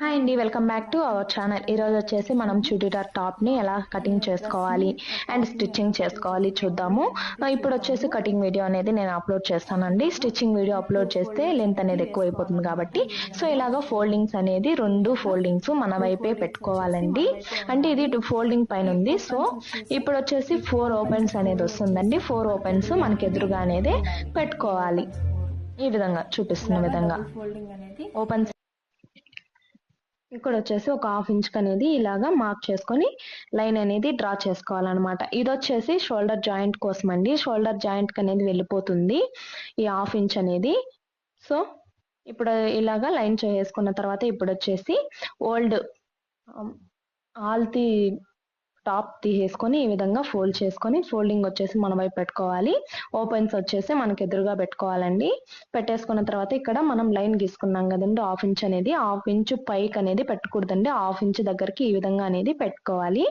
Hi అండి welcome back to our channel ఈరోజు వచ్చేసి మనం చుడిదార్ టాప్ని ఎలా కటింగ్ చేసుకోవాలి అండ్ స్టిచ్చింగ్ చేసుకోవాలి చూద్దాము. ఇప్పుడు వచ్చేసి కటింగ్ వీడియో అనేది నేను అప్లోడ్ చేస్తానండి. స్టిచ్చింగ్ వీడియో అప్లోడ్ చేస్తే లెంత్ అనేది ఎక్కువ అయిపోతుంది కాబట్టి సో ఇలాగ ఫోల్డింగ్స్ అనేది రెండు ఫోల్డింగ్స్ మన వైపే పెట్టుకోవాలండి. అంటే ఇది ఫోల్డింగ్ పైన ఉంది. సో ఇప్పుడు వచ్చేసి ఫోర్ ఓపెన్స్ అనేది వస్తుందండి. ఫోర్ ఓపెన్స్ మనకి ఎదురుగా అనేది పెట్టుకోవాలి. ఈ విధంగా చూపిస్తున్న విధంగా. ఫోల్డింగ్ అనేది ఓపెన్స్ ఇక్కడ వచ్చేసి ఒక హాఫ్ ఇంచ్ అనేది ఇలాగా మార్క్ చేసుకొని లైన్ అనేది డ్రా చేసుకోవాలన్నమాట. ఇది వచ్చేసి షోల్డర్ జాయింట్ కోసం అండి షోల్డర్ జాయింట్ అనేది వెళ్ళిపోతుంది. ఈ హాఫ్ ఇంచ్ అనేది. సో ఇప్పుడు ఇలాగా లైన్ చేసుకున్న తర్వాత ఇప్పుడు వచ్చేసి ఓల్డ్ ఆల్తీ టాప్ తీసేసుకొని ఈ విధంగా ఫోల్డ్ చేసుకొని ఫోల్డింగ్ వచ్చేసి మన వైపు పెట్టుకోవాలి. ఓపెన్స్ వచ్చేసి మనకి ఎదురుగా పెట్టుకోవాలండి. పెట్టేసుకున్న తర్వాత ఇక్కడ మనం లైన్ గీసుకున్నాం కదండి హాఫ్ ఇంచ్ అనేది. హాఫ్ ఇంచ్ పైకి అనేది పెట్టకూడదండి. హాఫ్ ఇంచ్ దగ్గరికి ఈ విధంగా అనేది పెట్టుకోవాలి.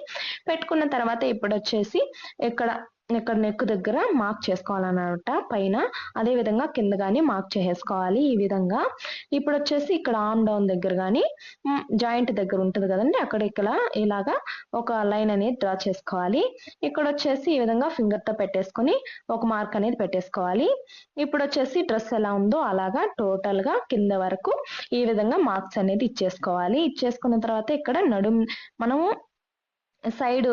పెట్టుకున్న తర్వాత ఇప్పుడు వచ్చేసి ఇక్కడ ఇక్కడ నెక్ దగ్గర మార్క్ చేసుకోవాలన్నమాట. పైన అదే విధంగా కింద కానీ మార్క్ చేసేసుకోవాలి ఈ విధంగా. ఇప్పుడు వచ్చేసి ఇక్కడ ఆమ్ డౌన్ దగ్గర కానీ జాయింట్ దగ్గర ఉంటుంది కదండి. అక్కడ ఇక్కడ ఇలాగా ఒక లైన్ అనేది డ్రా చేసుకోవాలి. ఇక్కడ వచ్చేసి ఈ విధంగా ఫింగర్తో పెట్టేసుకొని ఒక మార్క్ అనేది పెట్టేసుకోవాలి. ఇప్పుడు వచ్చేసి డ్రెస్ ఎలా ఉందో అలాగా టోటల్గా కింద వరకు ఈ విధంగా మార్క్స్ అనేది ఇచ్చేసుకోవాలి. ఇచ్చేసుకున్న తర్వాత ఇక్కడ నడుం మనము సైడ్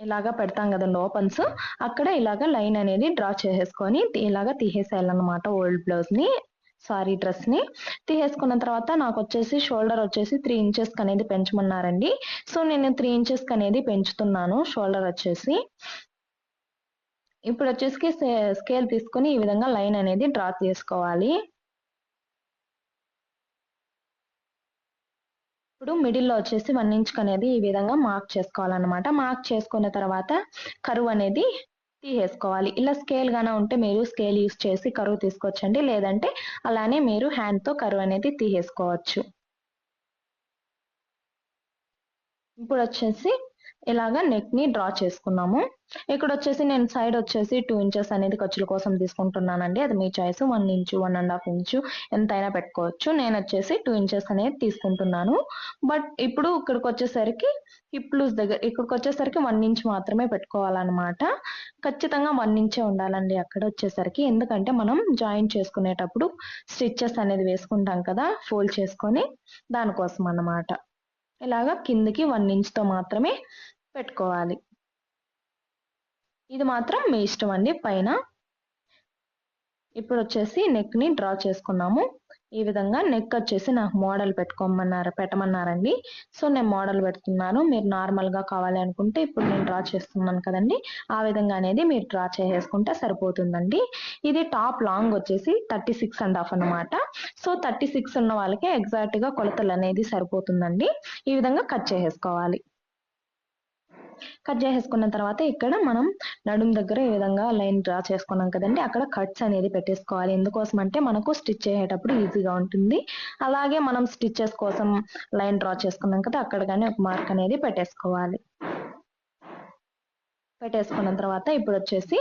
ఇలాగా పెడతాం కదండి ఓపెన్స్ అక్కడ ఇలాగా లైన్ అనేది డ్రా చేసేసుకొని ఇలాగా తీసేసేయాలన్నమాట ఓల్డ్ బ్లౌజ్ని సారీ డ్రెస్ని తీసేసుకున్న తర్వాత నాకు వచ్చేసి షోల్డర్ వచ్చేసి త్రీ ఇంచెస్ అనేది పెంచమన్నారండి. సో నేను త్రీ ఇంచెస్ అనేది పెంచుతున్నాను షోల్డర్ వచ్చేసి. ఇప్పుడు వచ్చేసి స్కేల్ తీసుకొని ఈ విధంగా లైన్ అనేది డ్రా చేసుకోవాలి. ఇప్పుడు మిడిల్లో వచ్చేసి వన్ ఇంచ్ అనేది ఈ విధంగా మార్క్ చేసుకోవాలన్నమాట. మార్క్ చేసుకున్న తర్వాత కరువు అనేది తీసేసుకోవాలి. ఇలా స్కేల్ గానే ఉంటే మీరు స్కేల్ యూస్ చేసి కరువు తీసుకొచ్చండి. లేదంటే అలానే మీరు హ్యాండ్తో కరువు అనేది తీసేసుకోవచ్చు. ఇప్పుడు వచ్చేసి ఇలాగా నెక్ని డ్రా చేసుకున్నాము. ఇక్కడ వచ్చేసి నేను సైడ్ వచ్చేసి టూ ఇంచెస్ అనేది ఖర్చుల కోసం తీసుకుంటున్నానండి. అది మీ choice one inch one and half inch ఎంతైనా పెట్టుకోవచ్చు. నేను వచ్చేసి టూ ఇంచెస్ అనేది తీసుకుంటున్నాను. బట్ ఇప్పుడు ఇక్కడికి వచ్చేసరికి హిప్ లూజ్ దగ్గర ఇక్కడికి వచ్చేసరికి వన్ ఇంచ్ మాత్రమే పెట్టుకోవాలన్నమాట. ఖచ్చితంగా వన్ ఇంచే ఉండాలండి అక్కడ వచ్చేసరికి ఎందుకంటే మనం జాయిన్ చేసుకునేటప్పుడు స్టిచ్చెస్ అనేది వేసుకుంటాం కదా ఫోల్డ్ చేసుకొని దానికోసం అన్నమాట ఇలాగా కిందికి వన్ ఇంచ్తో మాత్రమే పెట్టుకోవాలి. ఇది మాత్రం మీ ఇష్టం అండి. పైన ఇప్పుడు వచ్చేసి నెక్ని డ్రా చేసుకున్నాము. ఈ విధంగా నెక్ వచ్చేసి నాకు మోడల్ పెట్టుకోమన్నారు పెట్టమన్నారండి. సో నేను మోడల్ పెడుతున్నాను. మీరు నార్మల్గా కావాలి అనుకుంటే ఇప్పుడు నేను డ్రా చేస్తున్నాను కదండి. ఆ విధంగా అనేది మీరు డ్రా చేసేసుకుంటే సరిపోతుందండి. ఇది టాప్ లాంగ్ వచ్చేసి థర్టీ సిక్స్ అండ్ హాఫ్ అనమాట సో థర్టీ సిక్స్ ఉన్న వాళ్ళకి ఎగ్జాక్ట్గా కొలతలు అనేది సరిపోతుందండి. ఈ విధంగా కట్ చేసేసుకోవాలి. కట్ చేసేసుకున్న తర్వాత ఇక్కడ మనం నడుం దగ్గర ఈ విధంగా లైన్ డ్రా చేసుకున్నాం కదండి అక్కడ కట్స్ అనేది పెట్టేసుకోవాలి. ఎందుకోసం అంటే మనకు స్టిచ్ చేసేటప్పుడు ఈజీగా ఉంటుంది. అలాగే మనం స్టిచ్చెస్ కోసం లైన్ డ్రా చేసుకున్నాం కదా అక్కడ కానీ ఒక మార్క్ అనేది పెట్టేసుకోవాలి. పెట్టేసుకున్న తర్వాత ఇప్పుడు వచ్చేసి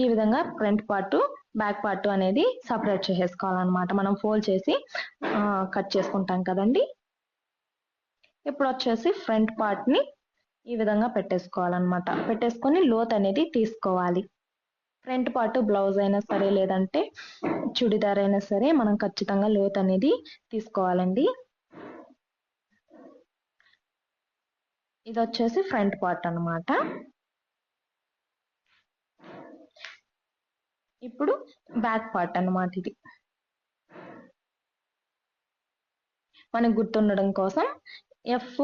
ఈ విధంగా ఫ్రంట్ పార్ట్ బ్యాక్ పార్ట్ అనేది సపరేట్ చేసేసుకోవాలన్నమాట. మనం ఫోల్డ్ చేసి కట్ చేసుకుంటాం కదండి? ఇప్పుడు వచ్చేసి ఫ్రంట్ పార్ట్ని ఈ విధంగా పెట్టేసుకోవాలన్నమాట. పెట్టేసుకొని లోత్ అనేది తీసుకోవాలి. ఫ్రంట్ పార్ట్ బ్లౌజ్ అయినా సరే లేదంటే చుడిదార్ అయినా సరే మనం ఖచ్చితంగా లోత్ అనేది తీసుకోవాలండి. ఇది వచ్చేసి ఫ్రంట్ పార్ట్ అనమాట ఇప్పుడు బ్యాక్ పార్ట్ అన్నమాట ఇది. మనకు గుర్తుండడం కోసం ఎఫ్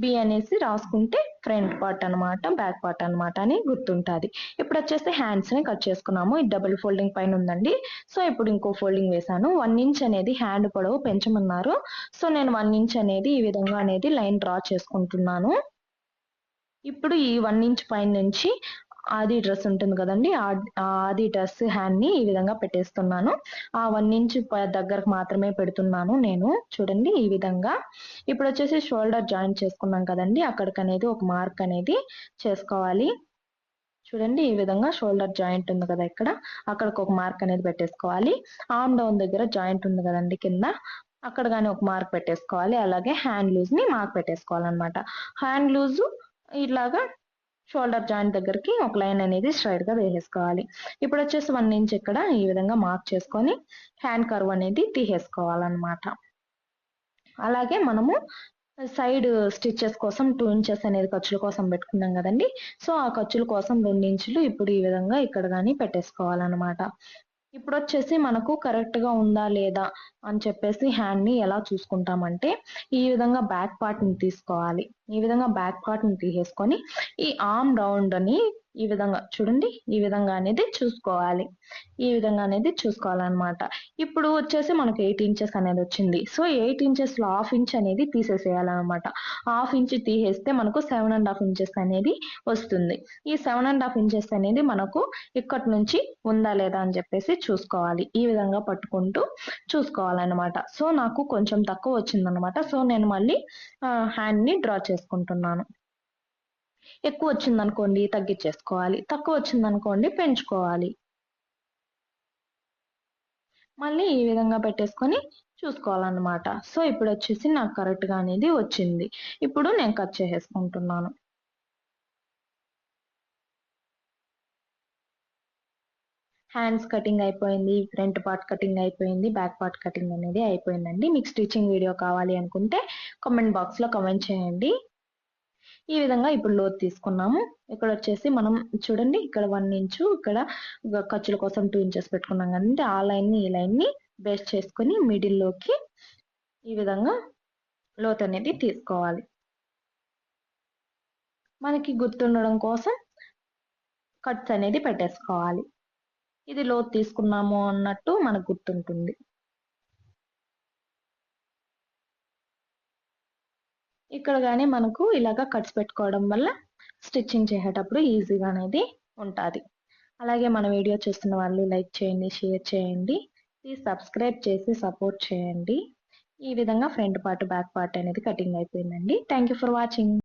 బి అనేసి రాసుకుంటే ఫ్రంట్ పార్ట్ అన్నమాట బ్యాక్ పార్ట్ అన్నమాట అని గుర్తుంటుంది. ఇప్పుడు వచ్చేసి హ్యాండ్స్ని కట్ చేసుకున్నాము. ఇది డబుల్ ఫోల్డింగ్ పైన ఉందండి. సో ఇప్పుడు ఇంకో ఫోల్డింగ్ వేసాను వన్ ఇంచ్ అనేది హ్యాండ్ పొడవు పెంచమన్నారు. సో నేను వన్ ఇంచ్ అనేది ఈ విధంగా అనేది లైన్ డ్రా చేసుకుంటున్నాను. ఇప్పుడు ఈ వన్ ఇంచ్ పైన నుంచి ఆది డ్రెస్ ఉంటుంది కదండి. ఆ- ఆది డ్రెస్ హ్యాండ్ని ఈ విధంగా పెట్టేస్తున్నాను. ఆ వన్ ఇంచ్ దగ్గరకు మాత్రమే పెడుతున్నాను నేను. చూడండి ఈ విధంగా. ఇప్పుడు వచ్చేసి షోల్డర్ జాయింట్ చేసుకున్నాం కదండి. అక్కడికి అనేది ఒక మార్క్ అనేది చేసుకోవాలి. చూడండి ఈ విధంగా షోల్డర్ జాయింట్ ఉంది కదా ఇక్కడ. అక్కడికి ఒక మార్క్ అనేది పెట్టేసుకోవాలి. ఆమ్ డౌన్ దగ్గర జాయింట్ ఉంది కదండి కింద. అక్కడ కానీ ఒక మార్క్ పెట్టేసుకోవాలి. అలాగే హ్యాండ్ లూజ్ని మార్క్ పెట్టేసుకోవాలన్నమాట. హ్యాండ్ లూజు ఇలాగా షోల్డర్ జాయింట్ దగ్గరికి ఒక లైన్ అనేది స్ట్రైట్గా వేసేసుకోవాలి. ఇప్పుడు వచ్చేసి వన్ ఇంచ్ ఇక్కడ ఈ విధంగా మార్క్ చేసుకొని హ్యాండ్ కర్వ్ అనేది తీసేసుకోవాలన్నమాట. అలాగే మనము సైడ్ స్టిచ్చెస్ కోసం టూ ఇంచెస్ అనేది ఖర్చుల కోసం పెట్టుకున్నాం కదండి. సో ఆ ఖర్చుల కోసం రెండు ఇంచులు ఇప్పుడు ఈ విధంగా ఇక్కడ కానీ పెట్టేసుకోవాలన్నమాట. ఇప్పుడు వచ్చేసి మనకు కరెక్ట్గా ఉందా లేదా అని చెప్పేసి హ్యాండ్ని ఎలా చూసుకుంటామంటే ఈ విధంగా బ్యాక్ పార్ట్ని తీసుకోవాలి. ఈ విధంగా బ్యాక్ పార్ట్ని తీసేసుకొని ఈ ఆర్మ్ రౌండ్ అని ఈ విధంగా చూడండి ఈ విధంగా అనేది చూసుకోవాలి. ఈ విధంగా అనేది చూసుకోవాలన్నమాట. ఇప్పుడు వచ్చేసి మనకు ఎయిట్ ఇంచెస్ అనేది వచ్చింది. సో ఎయిట్ ఇంచెస్లో హాఫ్ ఇంచ్ అనేది తీసేసేయాలన్నమాట. హాఫ్ ఇంచ్ తీసేస్తే మనకు సెవెన్ అండ్ హాఫ్ ఇంచెస్ అనేది వస్తుంది. ఈ సెవెన్ అండ్ హాఫ్ ఇంచెస్ అనేది మనకు ఇక్కడి నుంచి ఉందా లేదా అని చెప్పేసి చూసుకోవాలి. ఈ విధంగా పట్టుకుంటూ చూసుకోవాలన్నమాట. సో నాకు కొంచెం తక్కువ వచ్చిందనమాట సో నేను మళ్ళీ హ్యాండ్ని డ్రా చేసుకుంటున్నాను. ఎక్కువ వచ్చిందనుకోండి తగ్గించేసుకోవాలి తక్కువ వచ్చిందనుకోండి పెంచుకోవాలి. మళ్ళీ ఈ విధంగా పెట్టేసుకొని చూసుకోవాలన్నమాట. సో ఇప్పుడు వచ్చేసి నాకు కరెక్ట్గా అనేది వచ్చింది. ఇప్పుడు నేను కట్ చేసేసుకుంటున్నాను. హ్యాండ్స్ కటింగ్ అయిపోయింది ఫ్రంట్ పార్ట్ కటింగ్ అయిపోయింది బ్యాక్ పార్ట్ కటింగ్ అనేది అయిపోయిందండి. మీకు స్టిచ్చింగ్ వీడియో కావాలి అనుకుంటే కామెంట్ బాక్స్లో కమెంట్ కామెంట్ చేయండి. ఈ విధంగా ఇప్పుడు లోతు తీసుకున్నాము. ఇక్కడ వచ్చేసి మనం చూడండి ఇక్కడ వన్ ఇంచు ఇక్కడ ఖర్చుల కోసం టూ ఇంచెస్ పెట్టుకున్నాం కదంటే ఆ లైన్ని ఈ లైన్ని బేస్ చేసుకొని మిడిల్లోకి ఈ విధంగా లోతు అనేది తీసుకోవాలి. మనకి గుర్తుండడం కోసం కట్స్ అనేది పెట్టేసుకోవాలి. ఇది లోతు తీసుకున్నాము అన్నట్టు మనకు గుర్తుంటుంది. ఇక్కడ కానీ మనకు ఇలాగా కట్స్ పెట్టుకోవడం వల్ల స్టిచ్చింగ్ చేసేటప్పుడు ఈజీగా అనేది ఉంటుంది. అలాగే మన వీడియో చూస్తున్న వాళ్ళు లైక్ చేయండి షేర్ చేయండి ప్లీజ్ సబ్స్క్రైబ్ చేసి సపోర్ట్ చేయండి. ఈ విధంగా ఫ్రంట్ పార్ట్ బ్యాక్ పార్ట్ అనేది కటింగ్ అయిపోయిందండి. Thank you for watching.